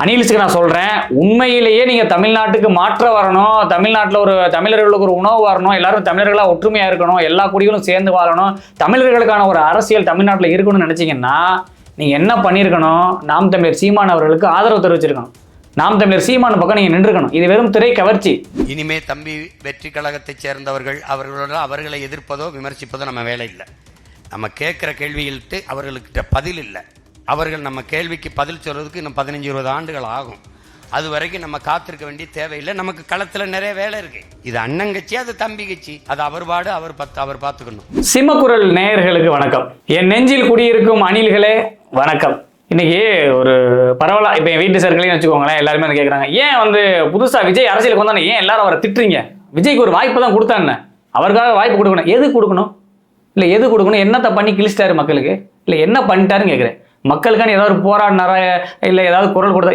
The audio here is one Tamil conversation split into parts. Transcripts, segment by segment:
அனிலிஸ்க்கு நான் சொல்கிறேன் உண்மையிலேயே நீங்கள் தமிழ்நாட்டுக்கு மாற்ற வரணும் தமிழ்நாட்டில் ஒரு தமிழர்களுக்கு ஒரு உணவு வரணும் எல்லாரும் தமிழர்களாக ஒற்றுமையாக இருக்கணும் எல்லா குடிகளும் சேர்ந்து வாழணும் தமிழர்களுக்கான ஒரு அரசியல் தமிழ்நாட்டில் இருக்கணும்னு நினச்சிங்கன்னா நீங்கள் என்ன பண்ணியிருக்கணும்? நாம் தமிழர் சீமான் அவர்களுக்கு ஆதரவு தெரிவிச்சிருக்கணும். நாம் தமிழர் சீமான் பக்கம் நீங்கள் நின்றுக்கணும். இது வெறும் திரை கவர்ச்சி. இனிமே தம்பி வெற்றி கழகத்தைச் சேர்ந்தவர்கள் அவர்களோட அவர்களை எதிர்ப்பதோ விமர்சிப்பதோ நம்ம வேலை இல்லை. நம்ம கேட்குற கேள்விகளுக்கு அவர்களுக்கிட்ட பதில் இல்லை. அவர்கள் நம்ம கேள்விக்கு பதில் சொல்றதுக்கு இன்னும் பதினஞ்சு இருபது ஆண்டுகள் ஆகும். அது வரைக்கும் நம்ம காத்திருக்க வேண்டிய தேவையில்லை. நமக்கு களத்தில் நிறைய வேலை இருக்கு. இது அண்ணன் கட்சி அது தம்பி கட்சி. அது அவர் பாடு அவர் பத்து அவர் பார்த்துக்கணும் சிம்மக்குரல் நேயர்களுக்கு வணக்கம். என் நெஞ்சில் குடியிருக்கும் அணில்களே வணக்கம். இன்னைக்கு ஒரு பரவாயில்ல இப்போ என் வீட்டு சர்க்கிளையும் வச்சுக்கோங்களேன் எல்லாருமே கேட்குறாங்க ஏன் வந்து புதுசாக விஜய் அரசியலுக்கு வந்தானே? ஏன் எல்லாரும் அவரை திட்டுறீங்க? விஜய்க்கு ஒரு வாய்ப்பு தான் கொடுத்தான்னு அவருக்காக வாய்ப்பு கொடுக்கணும். எது கொடுக்கணும்? இல்லை எது கொடுக்கணும்? என்னத்தை பண்ணி கிழிச்சிட்டாரு மக்களுக்கு? இல்லை என்ன பண்ணிட்டாருன்னு கேட்குறேன் மக்களுக்கான ஏதாவது ஒரு போராடினாரா இல்லை ஏதாவது குரல் கொடுத்தா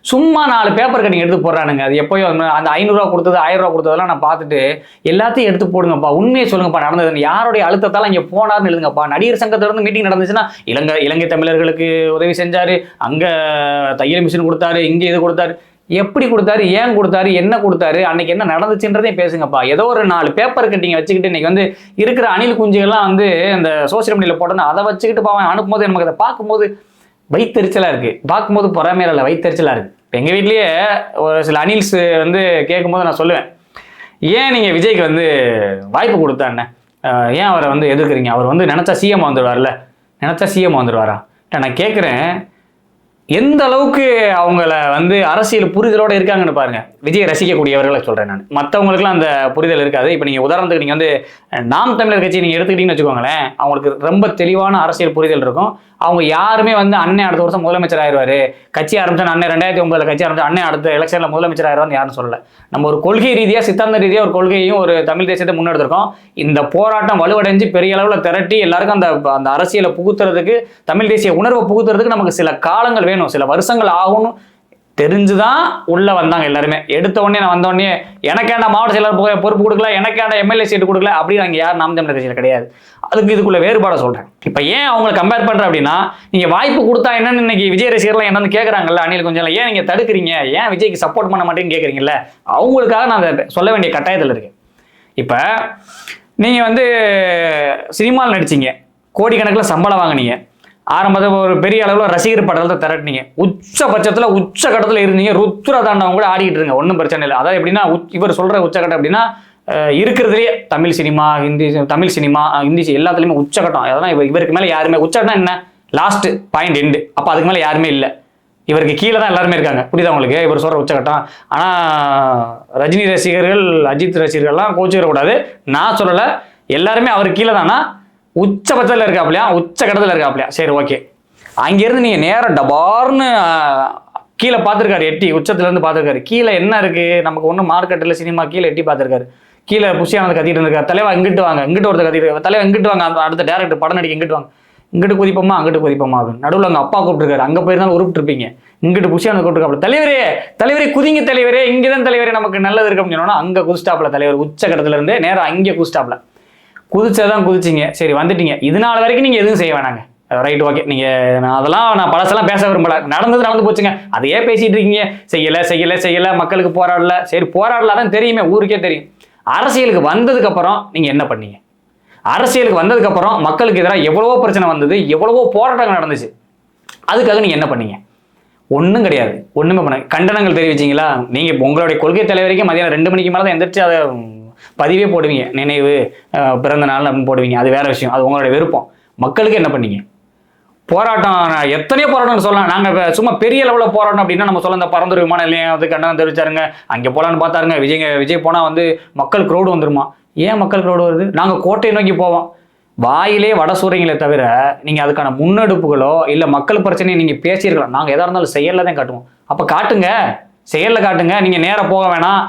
சும்மா நாலு பேப்பர் கட்டிங் எடுத்து போடுறானுங்க. அது எப்போயோ அந்த- ஐநூறுரூவா கொடுத்தது ஆயிரம் ரூபா கொடுத்ததெல்லாம் நான் பார்த்துட்டு எல்லாத்தையும் எடுத்து போடுங்கப்பா உண்மையை சொல்லுங்கப்பா நடந்தது யாருடைய அழுத்தத்தால் இங்கே போனார்னு எழுதுங்கப்பா. நடிகர் சங்கத்திலிருந்து மீட்டிங் நடந்துச்சுன்னா இலங்கை இலங்கை தமிழர்களுக்கு உதவி செஞ்சார் அங்கே தையல் மிஷின் கொடுத்தாரு இங்கே இது கொடுத்தாரு. எப்படி கொடுத்தாரு ஏன் கொடுத்தாரு என்ன கொடுத்தாரு அன்னைக்கு என்ன நடந்துச்சுன்றதே பேசுங்கப்பா. ஏதோ ஒரு நாலு பேப்பர் கட்டிங்க வச்சுக்கிட்டு இன்னைக்கு வந்து இருக்கிற அணில் குஞ்சுகள்லாம் வந்து இந்த சோசியல் மீடியாவில் போட்டோன்னா அதை வச்சுக்கிட்டு பாவன் அனுப்பும்போது நமக்கு அதை பார்க்கும்போது வைத்தெரிச்சலாக இருக்குது பார்க்கும்போது பொறாமையில இல்லை வைத்தெரிச்சலாக இருக்குது இப்போ எங்கள் வீட்லேயே ஒரு சில அணில்ஸ் வந்து கேட்கும்போது நான் சொல்லுவேன் ஏன் நீங்கள் விஜய்க்கு வந்து வாய்ப்பு கொடுத்தாண்ணே ஏன் அவரை வந்து எதிர்க்கிறீங்க? அவர் வந்து நினச்சா சிஎம் வந்துடுவார்ல நினச்சா சிஎம் வந்துடுவாரா நான் கேட்குறேன் எந்த அளவுக்கு அவங்கள வந்து அரசியல் புரிதலோடு இருக்காங்கன்னு பாருங்க. விஜய் ரசிக்கக்கூடியவர்களை சொல்றேன் நான். மற்றவங்களுக்குலாம் அந்த புரிதல் இருக்காது. இப்போ நீங்க உதாரணத்துக்கு நீங்க வந்து நாம் தமிழர் கட்சி நீங்க எடுத்துக்கிட்டீங்கன்னு வச்சுக்கோங்களேன் அவங்களுக்கு ரொம்ப தெளிவான அரசியல் புரிதல் இருக்கும். அவங்க யாருமே வந்து அண்ணன் அடுத்த வருஷம் முதலமைச்சர் ஆயிடுவாரு கட்சி ஆரம்பிச்சா அண்ணன் ரெண்டாயிரத்தி ஒன்பதுல கட்சி ஆரம்பிச்சா அண்ணன் அடுத்த எலெக்ஷன்ல முதலமைச்சர் ஆயிடுவான்னு யாரும் சொல்லல. நம்ம ஒரு கொள்கை ரீதியா சித்தாந்த ரீதியா ஒரு கொள்கையும் ஒரு தமிழ் தேசியத்தை முன்னெடுத்திருக்கோம். இந்த போராட்டம் வலுவடைஞ்சு பெரிய அளவுல திரட்டி எல்லாருக்கும் அந்த அந்த அரசியலை புகுத்துறதுக்கு தமிழ் தேசிய உணர்வை புகுத்துறதுக்கு நமக்கு சில காலங்கள் வேணும். சில வருஷங்கள் ஆகும்னு தெரிஞ்சுதான் உள்ள வந்தாங்க எல்லாருமே. எடுத்த உடனே நான் வந்த உடனே எனக்கேண்டா மாவட்ட செயலர் பொறுப்பு கொடுக்கல? எனக்கேண்டா எம்எல்ஏ சீட்டு கொடுக்கல? அப்படின்னு அங்கே யார் நாம் தமிழர் கட்சியில் கிடையாது. அதுக்கு இதுக்குள்ள வேறுபாடை சொல்றேன். இப்போ ஏன் அவங்களை கம்பேர் பண்றேன் அப்படின்னா நீங்க வாய்ப்பு கொடுத்தா என்னன்னு இன்னைக்கு விஜய் ரசிகர்லாம் என்னன்னு கேட்குறாங்கல்ல அணில் கொஞ்சம் ஏன் நீங்க தடுக்கிறீங்க? ஏன் விஜய்க்கு சப்போர்ட் பண்ண மாட்டேன்னு கேட்குறீங்கல்ல அவங்களுக்காக நான் சொல்ல வேண்டிய கட்டாயத்தில் இருக்கேன். இப்போ நீங்கள் வந்து சினிமாவில் நடிச்சீங்க. கோடிக்கணக்கில் சம்பளம் வாங்குனீங்க. ஆரம்பத்தில் ஒரு பெரிய அளவில் ரசிகர் படத்தை திரட்டினீங்க. உச்சபட்சத்தில் உச்சகட்டத்தில் இருந்தீங்க. ருத்ரதாண்டவம் கூட ஆடிக்கிட்டு இருங்க. ஒன்றும் பிரச்சனை இல்லை. அதாவது எப்படின்னா இவர் சொல்கிற உச்சகட்டம் எப்படின்னா இருக்கிறதுலேயே தமிழ் சினிமா ஹிந்தி தமிழ் சினிமா ஹிந்தி எல்லாத்துலேயுமே உச்சகட்டம். அதெல்லாம் இவர் இவருக்கு மேலே யாருமே உச்சகட்டம் என்ன? லாஸ்ட் பாயிண்ட் எண்டு அப்போ அதுக்கு மேலே யாருமே இல்லை. இவருக்கு கீழே தான் எல்லாருமே இருக்காங்க. புரியுதா உங்களுக்கு? இவர் சொல்கிற உச்சகட்டம். ஆனால் ரஜினி ரசிகர்கள் அஜித் ரசிகர்கள்லாம் கோச்சிக்கிறக்கூடாது நான் சொல்லலை. எல்லாருமே அவர் கீழே தானா. உச்சபட்சத்தில் இருக்காப்லையா உச்சகட்டத்தில் இருக்காப்லையா சரி ஓகே. அங்கேருந்து நீங்கள் நேரம் டபார்னு கீழே பார்த்துருக்காரு எட்டி உச்சத்துலேருந்து பார்த்துருக்காரு. கீழே என்ன இருக்குது நமக்கு ஒன்றும் மார்க்கெட்டில் சினிமா கீழே எட்டி பார்த்துருக்காரு. கீழே புஷியானது கத்திட்டு இருக்காரு தலைவா இங்கிட்டு வாங்க இங்கிட்டு ஒருத்தர் கத்திட்டு தலைவா இங்கிட்டு வாங்க அந்த அடுத்த டேரக்டர் படம் நடிக்க இங்கிட்டு வாங்க. இங்கிட்டு குதிப்போமா அங்கிட்டு குதிப்போமா அப்படின்னு. நடுவில் அவங்க அப்பா கூப்பிட்டுருக்காரு. அங்கே போயிருந்தாலும் உருப்பிட்டுருப்பீங்க இங்கிட்டு புஷியானது கூப்பிட்டுருக்காப்ல தலைவரே தலைவரே குதிங்க தலைவரே இங்கே தான் தலைவரே நமக்கு நல்லது இருக்கு அப்படின்னு சொன்னோன்னா அங்கே குதிஸ்டாப்ல தலைவர். உச்சகட்டத்துல இருந்து நேரா அங்கே குதிஸ்டாப்ல குதிச்சதான் குதிச்சிங்க. சரி வந்துட்டீங்க. இது நாள் வரைக்கும் நீங்கள் எதுவும் செய்ய வேணாங்க. ரைட் ஓகே நீங்கள் நான் அதெல்லாம் நான் பழசெல்லாம் பேச விரும்பல. நடந்தது நடந்து போச்சுங்க. அதையே பேசிட்டு இருக்கீங்க. செய்யலை செய்யலை செய்யலை. மக்களுக்கு போராடல. சரி போராடல தான் தெரியுமே. ஊருக்கே தெரியும். அரசியலுக்கு வந்ததுக்கு அப்புறம் நீங்கள் என்ன பண்ணீங்க? அரசியலுக்கு வந்ததுக்கு அப்புறம் மக்களுக்கு எதிராக எவ்வளவோ பிரச்சனை வந்தது எவ்வளவோ போராட்டங்கள் நடந்துச்சு. அதுக்காக நீங்கள் என்ன பண்ணீங்க? ஒன்றும் கிடையாது. ஒன்றுமே பண்ண கண்டனங்கள் தெரிவிச்சிங்களா? நீங்கள் உங்களுடைய கொள்கை தலைவரைக்கும் மதியானம் ரெண்டு மணிக்கு மேலே தான் எந்திரிச்சு அதை பதிவே போடுவீங்க. நினைவு பிறந்த நாள் அப்படின்னு போடுவீங்க. அது வேற விஷயம். அது உங்களுடைய விருப்பம். மக்களுக்கு என்ன பண்ணீங்க? போராட்டம் எத்தனையோ போராட்டம் சொல்லலாம். நாங்கள் சும்மா பெரிய லெவலில் போராட்டம் அப்படின்னா நம்ம சொல்ல இந்த பரந்தூர் விமான நிலையம் வந்து கண்டனம் தெரிவிச்சாருங்க. அங்கே போகலான்னு பார்த்தாருங்க. விஜய் விஜய் போனால் வந்து மக்கள் க்ரௌடு வந்துருமா? ஏன் மக்கள் க்ரௌடு வருது? நாங்கள் கோட்டையை நோக்கி போவோம். வாயிலே வட சூறைங்களே தவிர நீங்கள் அதுக்கான முன்னெடுப்புகளோ இல்லை மக்கள் பிரச்சனையை நீங்கள் பேசியிருக்கலாம். நாங்கள் எதாக இருந்தாலும் செயலில் தான் காட்டுவோம். அப்போ காட்டுங்க. செயலில் காட்டுங்க. நீங்கள் நேராக போக வேணாம்.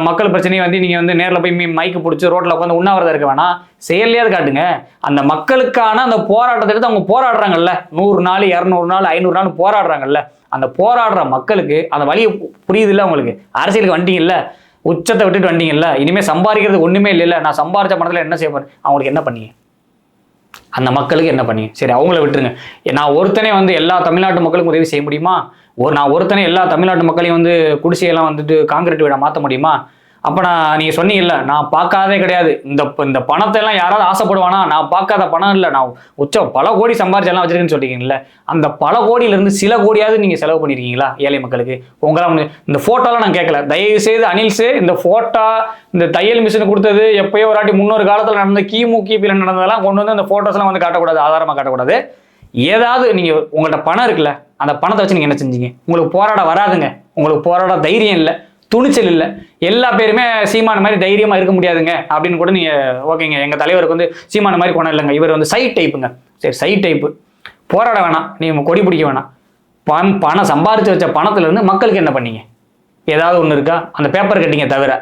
மக்கள் பிரச்சனையை வந்து நீங்கள் வந்து நேரில் போய் மீ- மைக்கு பிடிச்சி ரோட்டில் உட்காந்து உண்ணாவிரதம் இருக்க வேணாம். செயல்லையாவது காட்டுங்க. அந்த மக்களுக்கான அந்த போராட்டத்தை எடுத்து அவங்க போராடுறாங்கல்ல. நூறு நாள் இரநூறு நாள் ஐநூறு நாள் போராடுறாங்கல்ல. அந்த போராடுற மக்களுக்கு அந்த வழியை புரியுதுல்ல உங்களுக்கு? அரசியலுக்கு வந்துட்டீங்கல்ல உச்சத்தை விட்டுட்டு வந்தீங்கல்ல? இனிமேல் சம்பாதிக்கிறது ஒன்றுமே இல்லைல்ல. நான் சம்பாதிச்ச பணத்தில் என்ன செய்ய அவங்களுக்கு என்ன பண்ணீங்க? அந்த மக்களுக்கு என்ன பண்ணீங்க? சரி அவங்கள விட்டுருங்க. நான் ஒருத்தனே வந்து எல்லா தமிழ்நாட்டு மக்களுக்கும் உதவி செய்ய முடியுமா? ஒரு நான் ஒருத்தனே எல்லா தமிழ்நாட்டு மக்களையும் வந்து குடிசையெல்லாம் வந்துட்டு காங்கிரீட் வீடாக மாற்ற முடியுமா? அப்போ நான் நீங்கள் சொன்னீங்கல்ல நான் பார்க்காதே கிடையாது. இந்த இந்த பணத்தை எல்லாம் யாராவது ஆசைப்படுவானா? நான் பார்க்காத பணம் இல்லை. நான் உச்சம் பல கோடி சம்பாரிச்செல்லாம் வச்சிருக்கேன்னு சொல்லிட்டீங்கல்ல. அந்த பல கோடியிலேருந்து சில கோடியாவது நீங்கள் செலவு பண்ணியிருக்கீங்களா ஏழை மக்களுக்கு? உங்களால் இந்த ஃபோட்டோலாம் நான் கேட்கல தயவு செய்து அனில்ஸு இந்த ஃபோட்டோ இந்த தையல் மிஷின் கொடுத்தது எப்பயோ ஒரு ஆட்டி முன்னொரு காலத்தில் நடந்த கிமு கிபியில் நடந்ததெல்லாம் கொண்டு வந்து அந்த ஃபோட்டோஸ்லாம் வந்து காட்டக்கூடாது ஆதாரமாக காட்டக்கூடாது. ஏதாவது நீங்கள் உங்கள்கிட்ட பணம் இருக்குல்ல அந்த பணத்தை வச்சு நீங்கள் என்ன செஞ்சீங்க? உங்களுக்கு போராட வராதுங்க. உங்களுக்கு போராட தைரியம் இல்லை துணிச்சல் இல்லை. எல்லா பேருமே சீமான மாதிரி தைரியமாக இருக்க முடியாதுங்க அப்படின்னு கூட நீங்கள் ஓகேங்க. எங்கள் தலைவருக்கு வந்து சீமான மாதிரி குணம் இல்லைங்க. இவர் வந்து சைட் டைப்புங்க சரி சைட் டைப்பு போராட வேணாம். நீங்கள் கொடி பிடிக்க வேணாம். பணம் பணம் சம்பாரித்து வச்ச பணத்துலேருந்து மக்களுக்கு என்ன பண்ணீங்க? ஏதாவது ஒன்று இருக்கா? அந்த பேப்பர் கட்டிங்க தவிர.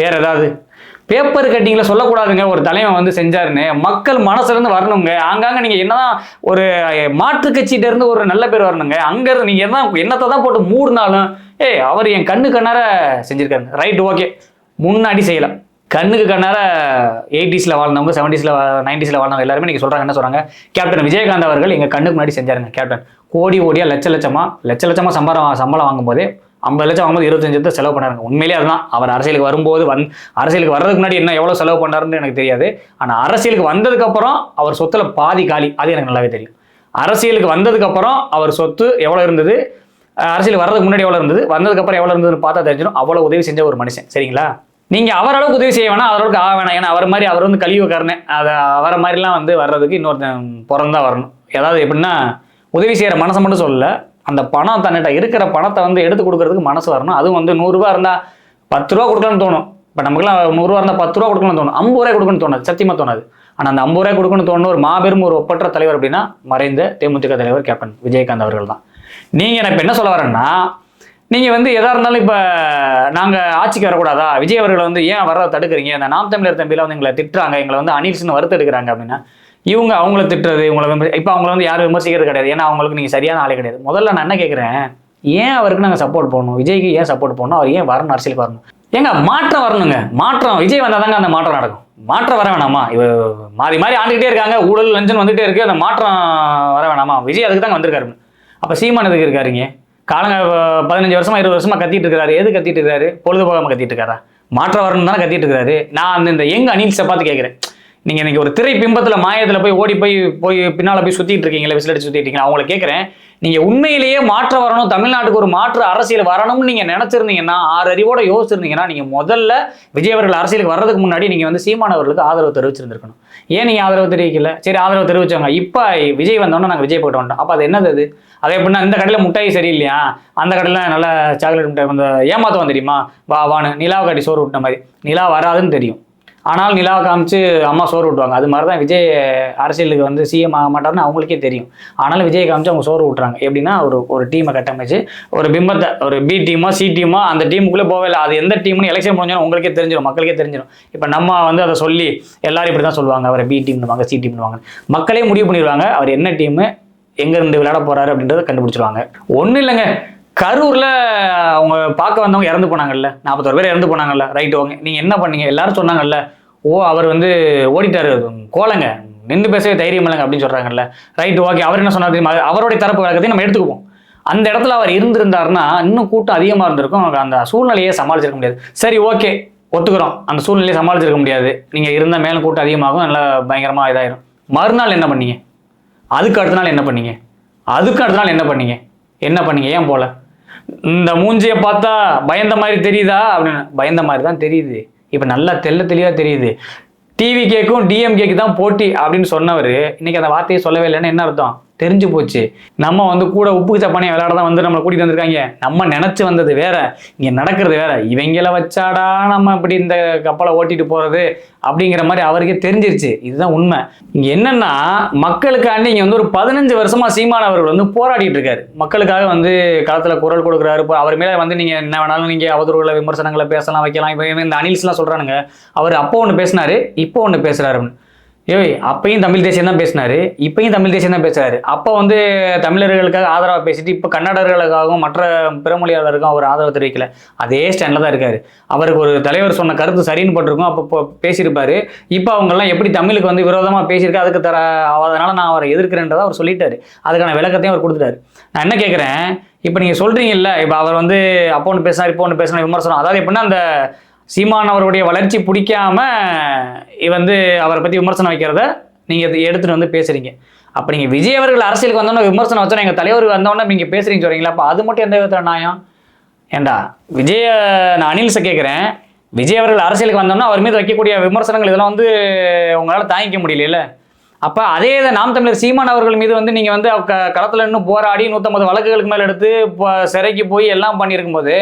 வேறு ஏதாவது? பேப்பர் கட்டிங்கில் சொல்லக்கூடாதுங்க. ஒரு தலைவன் வந்து செஞ்சாருன்னு. மக்கள் மனசுலேருந்து வரணுங்க. ஆங்காங்க நீங்கள் என்னதான் ஒரு மாற்று கட்சியிட்டேருந்து ஒரு நல்ல பேர் வரணுங்க. அங்கேருந்து நீங்கள் என்ன என்னத்தை தான் போட்டு மூடினாலும் ஏய் அவர் என் கண்ணு கண்ணார செஞ்சுருக்காரு. ரைட் ஓகே முன்னாடி செய்யலாம் கண்ணுக்கு கண்ணார எயிட்டிஸில் வாழ்ந்தவங்க செவன்டிஸில் நைன்டிஸில் வாழ்ந்தவங்க எல்லாருமே நீங்கள் சொல்கிறாங்க என்ன சொல்கிறாங்க கேப்டன் விஜயகாந்த் அவர்கள் எங்கள் கண்ணுக்கு முன்னாடி செஞ்சாருங்க கேப்டன் கோடி கோடியாக லட்ச லட்சமாக லட்ச லட்சமாக சம்பளம் சம்பளம் வாங்கும்போதே ஐம்பது லட்சம் வாங்கும்போது இருபத்தஞ்சு லட்சம் செலவு பண்ணாருங்க. உண்மையிலே அதுதான். அவர் அரசியலுக்கு வரும்போது வந் அரசியலுக்கு வர்றதுக்கு முன்னாடி என்ன எவ்வளோ செலவு பண்ணாருன்னு எனக்கு தெரியாது. ஆனால் அரசியலுக்கு வந்ததுக்கப்புறம் அவர் சொத்துல பாதி காலி. அது எனக்கு நல்லாவே தெரியும். அரசியலுக்கு வந்ததுக்கப்புறம் அவர் சொத்து எவ்வளோ இருந்தது? அரசியல் வர்றதுக்கு முன்னாடி எவ்வளோ இருந்தது? வந்ததுக்கப்புறம் எவ்வளோ இருந்ததுன்னு பார்த்தா தெரிஞ்சிடும். அவ்வளோ உதவி செஞ்ச ஒரு மனுஷன். சரிங்களா? நீங்கள் அவர் அளவுக்கு உதவி செய்ய வேணாம் அவரளவுக்கு ஆக வேணாம். ஏன்னா அவர் மாதிரி அவர் வந்து கழிவுக்காரனே அதை அவரை மாதிரிலாம் வந்து வர்றதுக்கு இன்னொருத்தன் பிறந்தா வரணும். ஏதாவது எப்படின்னா உதவி செய்கிற மனசை மட்டும் சொல்லலை. அந்த பணம் தன்னிட்ட இருக்கிற பணத்தை வந்து எடுத்து கொடுக்கறதுக்கு மனசு வரணும். அதுவும் வந்து நூறுரூவா இருந்தால் பத்து ரூபா கொடுக்கணும்னு தோணும். இப்போ நமக்குலாம் நூறுரூவா இருந்தால் பத்து ரூபா கொடுக்கணும்னு தோணும். ஐம்பது ரூபாய் கொடுக்கணும்னு தோணாது. சத்தியமாக தோணாது. ஆனால் அந்த ஐம்பது ரூபாய் கொடுக்கணும்னு தோணும் ஒரு மாபெரும் ஒரு ஒப்பற்ற தலைவர் அப்படின்னா மறைந்த தேமுதிக தலைவர் கேப்டன் விஜயகாந்த் அவர்கள் தான். நீங்கள் நான் இப்போ என்ன சொல்ல வரேன்னா நீங்கள் வந்து எதாக இருந்தாலும் இப்போ நாங்கள் ஆட்சிக்கு வரக்கூடாதா? விஜய் அவர்களை வந்து ஏன் வர தடுக்கிறீங்க? இந்த நாம் தமிழர் தம்பியில் வந்து எங்களை திட்டுறாங்க. எங்களை வந்து அனில்ஸ்னு வறுத்தெடுக்கிறாங்க அப்படின்னா இவங்க அவங்கள திட்டுறது இவங்களை விமர் இப்போ அவங்கள வந்து யாரும் விமர்சிக்கிறது கிடையாது. ஏன்னா அவங்களுக்கு நீங்கள் சரியான ஆளே கிடையாது. முதல்ல நான் என்ன கேட்குறேன் ஏன் அவருக்கு நாங்கள் சப்போர்ட் பண்ணணும்? விஜய்க்கு ஏன் சப்போர்ட் பண்ணணும்? அவர் ஏன் வரணும் அரசியலுக்கு வரணும்? ஏங்க மாற்றம் வரணுங்க. மாற்றம் விஜய் வந்தால் தாங்க அந்த மாற்றம் நடக்கும். மாற்றம் வர வேணாமா? இவ மாறி மாறி ஆண்டுகிட்டே இருக்காங்க. ஊழல் லஞ்சம் வந்துட்டே இருக்கு. அந்த மாற்றம் வர வேணாமா? விஜய் அதுக்கு தாங்க வந்திருக்காரு. அப்போ சீமான் எதுக்கு இருக்காருங்க காலங்க பதினஞ்சு வருஷமா இருபது வருஷமா கத்திட்டு இருக்காரு. எது கத்திட்டு இருக்காரு? பொழுதுபோகாமல் கத்திட்டு இருக்காரா? மாற்றம் வரணும் தானே கத்திட்டு இருக்காரு. நான் அந்த இந்த யங் அனில்ஸை பார்த்து கேட்குறேன் நீங்க இன்றைக்கி ஒரு திரை பிம்பத்துல மாயத்துல போய் ஓடி போய் போய் பின்னால போய் சுத்திட்டு இருக்கீங்களா விசில் அடிச்சு சுத்திட்டு இருக்கீங்க அவங்கள கேட்குறேன் நீங்க உண்மையிலேயே மாற்றம் வரணும் தமிழ்நாட்டுக்கு ஒரு மாற்று அரசியல் வரணும்னு நீங்க நினைச்சிருந்தீங்கன்னா ஆறு அறிவோட யோசிச்சிருந்தீங்கன்னா நீங்க முதல்ல விஜய் அவர்கள் அரசியலுக்கு வர்றதுக்கு முன்னாடி நீங்க வந்து சீமானவர்களுக்கு ஆதரவு தெரிவிச்சிருந்திருக்கணும். ஏன் நீங்க ஆதரவு தெரிவிக்கல? சரி ஆதரவு தெரிவிச்சவங்க. இப்போ விஜய் வந்தோன்னே நாங்கள் விஜய் போட்டு வந்தோம். அப்போ அது என்னது அது? அது எப்படின்னா இந்த கடையில் முட்டாய் சரியில்லையா? அந்த கடையில் நல்ல சாக்லேட் முட்டாய் வந்து ஏமாத்துவான் தெரியுமா? வா வான்னு நிலாவை காட்டி சோறு விட்ட மாதிரி. நிலா வராதுன்னு தெரியும். ஆனால் நிலாவை காமிச்சு அம்மா சோறு விட்டுவாங்க அது மாதிரி தான் விஜய் அரசியலுக்கு வந்து சிஎம் ஆக மாட்டார்னு அவங்களுக்கே தெரியும். ஆனாலும் விஜய் காமிச்சு அவங்க சோறு விட்டுறாங்க எப்படின்னா ஒரு ஒரு டீமை கட்டமைச்சு ஒரு பிம்பத்தை ஒரு பி டீமோ சி டீமோ அந்த டீமுக்குள்ளே போகவே இல்லை. அது எந்த டீம்னு எலெக்ஷன் முடிஞ்சாலும் உங்களுக்கே தெரிஞ்சிடும் மக்களுக்கே தெரிஞ்சிடும் இப்போ நம்ம வந்து அதை சொல்லி எல்லாரும் இப்படி தான் சொல்லுவாங்க. அவரை பி டீம்னுவாங்க சி டீம்னுவாங்க மக்களே முடிவு பண்ணிடுவாங்க. அவர் என்ன டீமு எங்கேருந்து விளையாட போகிறாரு அப்படின்றத கண்டுபிடிச்சிருவாங்க. ஒன்றும் இல்லைங்க. கரூரில் அவங்க பார்க்க வந்தவங்க இறந்து போனாங்கல்ல. நாற்பத்தோரு பேர் இறந்து போனாங்கல்ல. ரைட்டு வாங்க நீங்கள் என்ன பண்ணீங்க? எல்லாரும் சொன்னாங்கல்ல ஓ அவர் வந்து ஓடிட்டாரு. கோலங்க. நின்று பேசவே தைரியம் இல்லைங்க அப்படின்னு சொல்கிறாங்கல்ல ரைட்டு ஓகே அவர் என்ன சொன்னார் தெரியுமா? அவருடைய தரப்பு வழக்கத்தையும் நம்ம எடுத்துக்குவோம். அந்த இடத்துல அவர் இருந்திருந்தாருன்னா இன்னும் கூட்டம் அதிகமாக இருந்திருக்கும். அந்த சூழ்நிலையை சமாளிச்சிருக்க முடியாது. சரி ஓகே ஒத்துக்கிறோம். அந்த சூழ்நிலையை சமாளிச்சிருக்க முடியாது. நீங்கள் இருந்தால் மேலும் கூட்டம் அதிகமாகும். நல்லா பயங்கரமாக இதாயிரும். மறுநாள் என்ன பண்ணீங்க? அதுக்கு அடுத்த நாள் என்ன பண்ணீங்க? அதுக்கு அடுத்த நாள் என்ன பண்ணீங்க? என்ன பண்ணீங்க? ஏன் போல? இந்த மூஞ்சியை பார்த்தா பயந்த மாதிரி தெரியுதா? அப்படின்னு. பயந்த மாதிரி தான் தெரியுது. இப்போ நல்லா தெள்ள தெளிவாக தெரியுது. டிவி கேக்கும் டிஎம்கேக்கு தான் போட்டி அப்படின்னு சொன்னவர் இன்னைக்கு அந்த வார்த்தையை சொல்லவே இல்லைன்னு என்ன அர்த்தம்? தெரிஞ்சு போச்சு. நம்ம வந்து கூட உப்பு சப்பானியை விளையாட தான் வந்து நம்மளை கூட்டிட்டு வந்திருக்காங்க. நம்ம நினைச்சு வந்தது வேற. இங்க நடக்கிறது வேற. இவங்கள வச்சாடா நம்ம இப்படி இந்த கப்பலை ஓட்டிட்டு போறது அப்படிங்கிற மாதிரி அவருக்கே தெரிஞ்சிருச்சு. இதுதான் உண்மை. இங்க என்னன்னா மக்களுக்காண்டி இங்க வந்து ஒரு பதினஞ்சு வருஷமா சீமான் அவர்கள் வந்து போராடிட்டு இருக்காரு. மக்களுக்காக வந்து களத்துல குரல் கொடுக்குறாரு. இப்போ அவர் மேல வந்து நீங்க என்ன வேணாலும் நீங்க அவதூறுகளை விமர்சனங்களை பேசலாம் வைக்கலாம். இப்போ இந்த அனில்ஸ்லாம் சொல்றானுங்க. அவர் அப்போ ஒன்று பேசினாரு இப்போ ஒன்று பேசுறாரு அப்படின்னு. ஏய் அப்பயும் தமிழ் தேசியம் தான் பேசினாரு. இப்பையும் தமிழ் தேசியம் தான் பேசுறாரு. அப்போ வந்து தமிழர்களுக்காக ஆதரவாக பேசிட்டு இப்போ கன்னடர்களுக்காகவும் மற்ற பிறமொழியாளருக்கும் அவர் ஆதரவு தெரிவிக்கல. அதே ஸ்டாண்டில் தான் இருக்காரு. அவருக்கு ஒரு தலைவர் சொன்ன கருத்து சரின்னு போட்டிருக்கும். அப்போ பேசியிருப்பாரு. இப்போ அவங்கெல்லாம் எப்படி தமிழுக்கு வந்து விரோதமாக பேசியிருக்கா அதுக்கு தர அதனால நான் அவரை எதிர்க்கிறேன்றதை அவர் சொல்லிட்டாரு. அதுக்கான விளக்கத்தையும் அவர் கொடுத்துட்டாரு. நான் என்ன கேட்குறேன் இப்போ நீங்கள் சொல்கிறீங்கல்ல இப்போ அவர் வந்து அப்போ ஒன்று பேசினார் இப்போ ஒன்று பேசினார் விமர்சனம். அதாவது எப்படின்னா அந்த சீமான் அவருடைய வளர்ச்சி பிடிக்காம வந்து அவரை பற்றி விமர்சனம் வைக்கிறத நீங்கள் எடுத்துகிட்டு வந்து பேசுகிறீங்க அப்போ நீங்கள் விஜய் அவர்கள் அரசியலுக்கு வந்தோன்னே விமர்சனம் வச்சோன்னா எங்கள் தலைவர் வந்தோடனே நீங்கள் பேசுகிறீங்க சொல்கிறீங்களா அப்போ அது மட்டும் எந்த விதத்தில் நியாயம்? ஏண்டா விஜய நான் அனில்ஸை கேட்குறேன் விஜய் அவர்கள் அரசியலுக்கு வந்தோம்னா அவர் மீது வைக்கக்கூடிய விமர்சனங்கள் இதெல்லாம் வந்து உங்களால் தாங்கிக்க முடியல அப்போ அதே இதை நாம் தமிழர் சீமான் அவர்கள் மீது வந்து நீங்கள் வந்து க களத்தில் இன்னும் போராடி நூற்றம்பது வழக்குகளுக்கு மேலே எடுத்து இப்போ சிறைக்கு போய் எல்லாம் பண்ணியிருக்கும்போது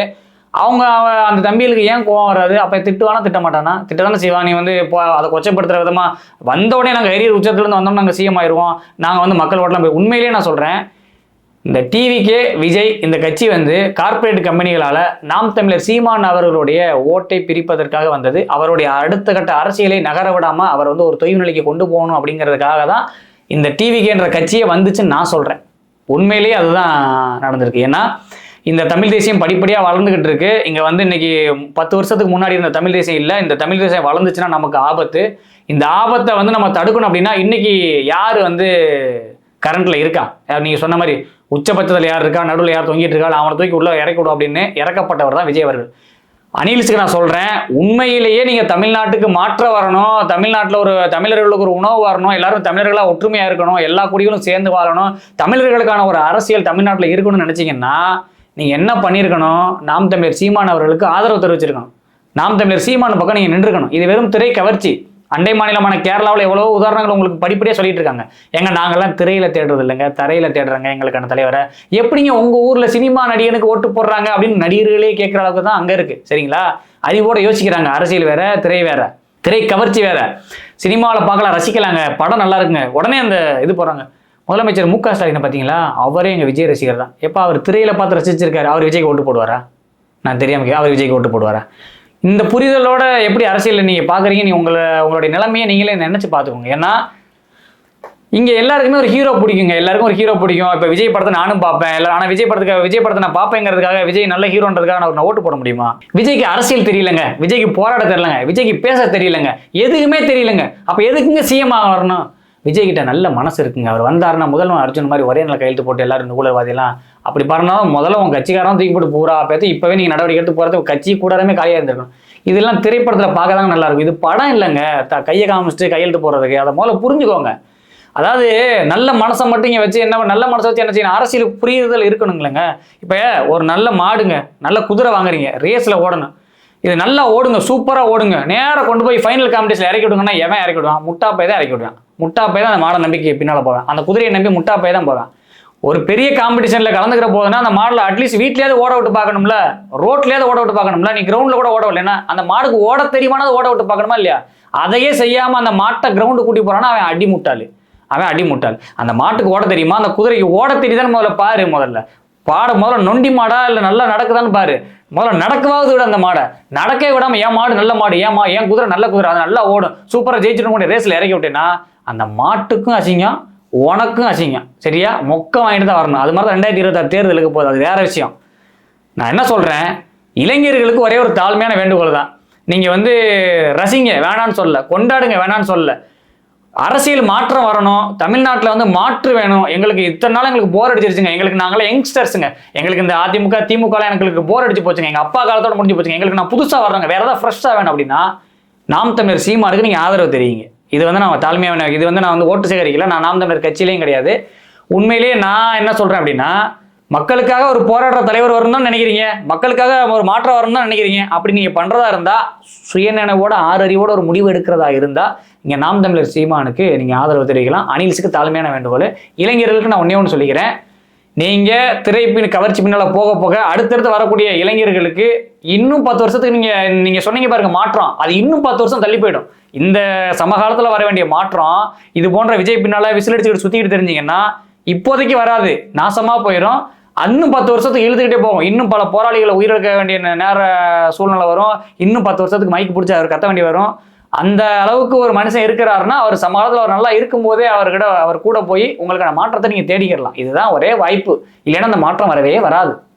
அவங்க அவ- அந்த தம்பிகளுக்கு ஏன் கோவம் வராது? அப்போ திட்டுவானா திட்ட மாட்டானா? திட்டதான செய்வான் நீ வந்து இப்போ அதை கொச்சப்படுத்துகிற விதமாக வந்த உடனே நாங்கள் எரியர் உச்சத்துலேருந்து வந்தோம் நாங்கள் சிஎம் ஆயிடுவோம் நாங்கள் வந்து மக்கள் ஓட்டலாம் போய் உண்மையிலேயே நான் சொல்கிறேன் இந்த டிவிக்கே விஜய் இந்த கட்சி வந்து கார்ப்பரேட் கம்பெனிகளால் நாம் தமிழர் சீமான் அவர்களுடைய ஓட்டை பிரிப்பதற்காக வந்தது. அவருடைய அடுத்த கட்ட அரசியலை நகர விடாமல் அவர் வந்து ஒரு தொய்வு நிலைக்கு கொண்டு போகணும் அப்படிங்கிறதுக்காக தான் இந்த டிவிக்கேன்ற கட்சியே வந்துச்சுன்னு நான் சொல்கிறேன் உண்மையிலேயே அதுதான் நடந்திருக்கு. ஏன்னா இந்த தமிழ் தேசியம் படிப்படியாக வளர்ந்துகிட்டு இருக்கு. இங்கே வந்து இன்னைக்கு பத்து வருஷத்துக்கு முன்னாடி இருந்த தமிழ் தேசியம் இல்லை. இந்த தமிழ் தேசியம் வளர்ந்துச்சுன்னா நமக்கு ஆபத்து. இந்த ஆபத்தை வந்து நம்ம தடுக்கணும் அப்படின்னா இன்னைக்கு யார் வந்து கரண்ட்ல இருக்கா? நீங்கள் சொன்ன மாதிரி உச்சபட்சத்தில் யார் இருக்கா? நடுவில் யார் தொங்கிட்டு இருக்கா? அவனை தூக்கி உள்ள இறக்கி விடும் அப்படின்னு இறக்கப்பட்டவர் தான் விஜய் அவர்கள். அனில்ஸுக்கு நான் சொல்கிறேன் உண்மையிலேயே நீங்கள் தமிழ்நாட்டுக்கு மாற்ற வரணும். தமிழ்நாட்டில் ஒரு தமிழர்களுக்கு ஒரு உணவு வரணும். எல்லாரும் தமிழர்களாக ஒற்றுமையாக இருக்கணும். எல்லா குடிகளும் சேர்ந்து வாழணும். தமிழர்களுக்கான ஒரு அரசியல் தமிழ்நாட்டில் இருக்கணும்னு நினச்சிங்கன்னா நீங்கள் என்ன பண்ணியிருக்கணும் நாம் தமிழர் சீமான் அவர்களுக்கு ஆதரவு தெரிவிச்சிருக்கணும். நாம் தமிழர் சீமான் பக்கம் நீங்கள் நின்றுக்கணும். இது வெறும் திரை கவர்ச்சி. அண்டை மாநிலமான கேரளாவில் எவ்வளோ உதாரணங்கள் உங்களுக்கு படிப்படியாக சொல்லிட்டு இருக்காங்க. எங்க நாங்கள்லாம் திரையில தேடுறது இல்லைங்க. தரையில தேடுறாங்க எங்களுக்கான தலைவரை. எப்படிங்க உங்க ஊர்ல சினிமா நடிகனுக்கு ஓட்டு போடுறாங்க அப்படின்னு நடிகர்களே கேட்குற அளவுக்கு தான் அங்கே இருக்கு. சரிங்களா? அறிவோட யோசிக்கிறாங்க. அரசியல் வேற திரை வேற. திரை கவர்ச்சி வேற. சினிமாவில் பார்க்கலாம் ரசிக்கலாங்க. படம் நல்லா இருக்குங்க. உடனே அந்த இது போறாங்க முதலமைச்சர் மு க ஸ்டாலினை பார்த்தீங்களா? அவரே எங்கள் விஜய் ரசிகர் தான். எப்போ அவர் திரையில பார்த்து ரசிச்சிருக்காரு அவர் விஜய்க்கு ஓட்டு போடுவாரா? நான் தெரியாமல் கே- அவர் விஜய்க்கு ஓட்டு போடுவாரா? இந்த புரிதலோட எப்படி அரசியலில் நீங்கள் பார்க்குறீங்க நீ உங்களை உங்களுடைய நிலைமையை நீங்களே நினச்சி பார்த்துக்கோங்க. ஏன்னா இங்கே எல்லாருக்குமே ஒரு ஹீரோ பிடிக்குங்க. எல்லாருக்கும் ஒரு ஹீரோ பிடிக்கும். இப்போ விஜய் படத்தை நானும் பார்ப்பேன். இல்லை ஆனால் விஜய் படத்துக்காக விஜய் படத்தை நான் பார்ப்பேங்கிறதுக்காக விஜய் நல்ல ஹீரோன்றதுக்காக நான் நான் ஓட்டு போட முடியுமா? விஜய்க்கு அரசியல் தெரியலங்க. விஜய்க்கு போராட தெரியலங்க. விஜய்க்கு பேச தெரியலங்க. எதுக்குமே தெரியலங்க. அப்போ எதுக்குங்க சிஎம் ஆக வரணும் விஜய் கிட்ட நல்ல மனசு இருக்குங்க. அவர் வந்தாருன்னா முதல்வன் அர்ஜுன் மாதிரி ஒரே நாள் கையெழுத்து போட்டு எல்லாரும் நூலர்வாதிலாம் அப்படி பண்ணாலும் முதல்ல உங்க கட்சிக்காரன் தூக்கி போட்டு பூரா பேத்து இப்பவே நீங்க நடவடிக்கை எடுத்து போறது கட்சி கூடாரமே காலியா இருந்திருக்கும் இதெல்லாம் திரைப்படத்துல பார்க்க தாங்க நல்லா இருக்கும். இது படம் இல்லைங்க. த கையை காமிச்சிட்டு கையெழுத்து போடுறதுக்கு. அதை முதல்ல புரிஞ்சுக்கோங்க. அதாவது நல்ல மனசை மட்டும் இங்கே வச்சு என்ன நல்ல மனசை வச்சு என்ன செய்யணும்? அரசியலுக்கு புரியுதல் இருக்கணுங்களேங்க. இப்போ ஒரு நல்ல மாடுங்க. நல்ல குதிரை வாங்குறீங்க. ரேஸில் ஓடணும். இது நல்லா ஓடுங்க. சூப்பராக ஓடுங்க. நேராக கொண்டு போய் ஃபைனல் காம்படிஷன் இறக்கி விடுங்கன்னா எவன் இறக்கி விடுவான்? முட்டா பை தான் இறக்கி விடுவான். முட்டா பை தான் அந்த மாடல் நம்பிக்கை பின்னால் போவேன். அந்த குதிரையை நம்பி முட்டா பை தான் போவேன். ஒரு பெரிய காம்படிஷனில் கலந்துக்கிற போதுன்னா அந்த மாடலை அட்லீஸ்ட் வீட்லேயாவது ஓட விட்டு பார்க்கணும்ல? ரோட்லேயாவது ஓட விட்டு பார்க்கணும்ல? நீ கிரவுண்டில் கூட ஓட விடலைன்னா அந்த மாடுக்கு ஓட தெரியுமானது ஓட விட்டு பார்க்கணுமா இல்லையா? அதையே செய்யாமல் அந்த மாட்டை கிரவுண்டு கூட்டி போறான்னா அவன் அடி முட்டாளு அவன் அடி முட்டாள் அந்த மாட்டுக்கு ஓட தெரியுமா? அந்த குதிரைக்கு ஓட தெரியுதான்னு முதல்ல பாரு முதல்ல. பாட முதல்ல நொண்டி மாடா இல்லை நல்லா நடக்குதான்னு பாரு. முதல்ல நடக்கவாவது விட அந்த மாடை. நடக்கவே விடாமல் என் மாடு நல்ல மாடு ஏன் மா என் குதிரை நல்ல குதிரை? அது நல்லா ஓடும். சூப்பராக ஜெயிச்சிடும் கூட ரேஸில் இறக்கி விட்டேன்னா அந்த மாட்டுக்கும் அசிங்கம் உனக்கும் அசிங்கம். சரியா? மொக்க வாங்கிட்டு தான் வரணும். அது மாதிரி தான் ரெண்டாயிரத்தி இருபத்தாறு தேர்தலுக்கு போகுது. அது வேற விஷயம். நான் என்ன சொல்கிறேன் இளைஞர்களுக்கு ஒரே ஒரு தாழ்மையான வேண்டுகோள் தான். நீங்கள் வந்து ரசிங்க வேணான்னு சொல்ல கொண்டாடுங்க வேணான்னு சொல்ல அரசியல் மாற்றம் வரணும் தமிழ்நாட்டில் வந்து மாற்று வேணும். எங்களுக்கு இத்தனை நாள் எங்களுக்கு போர் அடிச்சிருச்சுங்க. எங்களுக்கு நாங்களே யங்ஸ்டர்ஸுங்க எங்களுக்கு இந்த அதிமுக திமுக எங்களுக்கு போர் அடிச்சு போச்சுங்க. எங்கள் அப்பா காலத்தோட முடிஞ்சு போச்சுங்க. எங்களுக்கு நான் புதுசாக வர்றேங்க வேற ஏதாவது ஃப்ரெஷ்ஷாக வேணும் அப்படின்னா நாம் தமிழர் சீமானுக்கு நீங்கள் ஆதரவு தெரியுங்க இது வந்து நான் தாழ்மையாக இது வந்து நான் வந்து ஓட்டு சேகரிக்கல. நான் நாம் தமிழர் கட்சியிலையும் கிடையாது. உண்மையிலேயே நான் என்ன சொல்கிறேன் அப்படின்னா மக்களுக்காக ஒரு போராடுற தலைவர் வரும் தான் நினைக்கிறீங்க? மக்களுக்காக ஒரு மாற்றம் வரும் தான் நினைக்கிறீங்க? அப்படி நீங்க பண்றதா இருந்தா சுயநினைவோட ஆறறிவோட ஒரு முடிவு எடுக்கிறதா இருந்தா இங்க நாம் தமிழர் சீமானுக்கு நீங்க ஆதரவு தெரிவிக்கலாம். அனில்ஸுக்கு தாழ்மையான வேண்டுகோள். இளைஞர்களுக்கு நான் ஒன்னே ஒன்று சொல்லிக்கிறேன். நீங்க திரைப்பின் கவர்ச்சி பின்னால போக போக அடுத்தடுத்து வரக்கூடிய இளைஞர்களுக்கு இன்னும் பத்து வருஷத்துக்கு நீங்க நீங்க சொன்னீங்க பாருங்க மாற்றம். அது இன்னும் பத்து வருஷம் தள்ளி போயிடும். இந்த சமகாலத்துல வர வேண்டிய மாற்றம் இது போன்ற விஜய் பின்னால விசில் அடிச்சுக்கிட்டு சுற்றிக்கிட்டு தெரிஞ்சீங்கன்னா இப்போதைக்கு வராது. நாசமா போயிடும் இன்னும் பத்து வருஷத்துக்கு இழுத்துக்கிட்டே போகும். இன்னும் பல போராளிகளை உயிரிழக்க வேண்டிய நேர சூழ்நிலை வரும். இன்னும் பத்து வருஷத்துக்கு மைக்கு பிடிச்சி அவர் கத்த வேண்டி வரும். அந்த அளவுக்கு ஒரு மனுஷன் இருக்கிறாருன்னா அவர் சமாளத்தில் அவர் நல்லா இருக்கும்போதே அவர்கிட்ட அவர் கூட போய் உங்களுக்கான மாற்றத்தை நீங்கள் தேடிக்கிடலாம். இதுதான் ஒரே வாய்ப்பு. இல்லைன்னா அந்த மாற்றம் வரவே வராது.